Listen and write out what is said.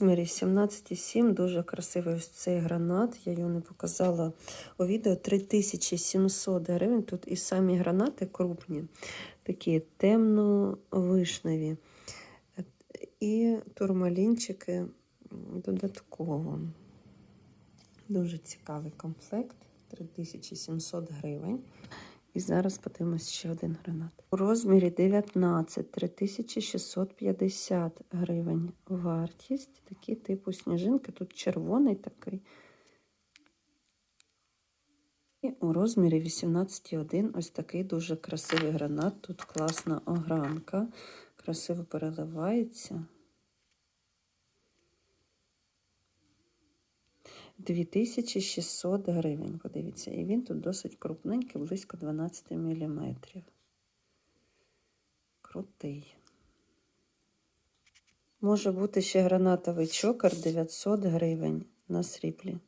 розмірі 17,7, дуже красивий ось цей гранат. Я його не показала у відео. 3700 гривень. Тут і самі гранати крупні, такі темно-вишневі. І турмалінчики додатково. Дуже цікавий комплект. 3700 гривень. І зараз подивимось ще один гранат. У розмірі 19 3650 гривень вартість. Такі типу сніжинки. Тут червоний такий. І у розмірі 18,1 ось такий дуже красивий гранат. Тут класна огранка. Красиво переливається. 2600 гривень, подивіться, і він тут досить крупненький, близько 12 мм. Крутий. Може бути ще гранатовий чокер 900 гривень на сріблі.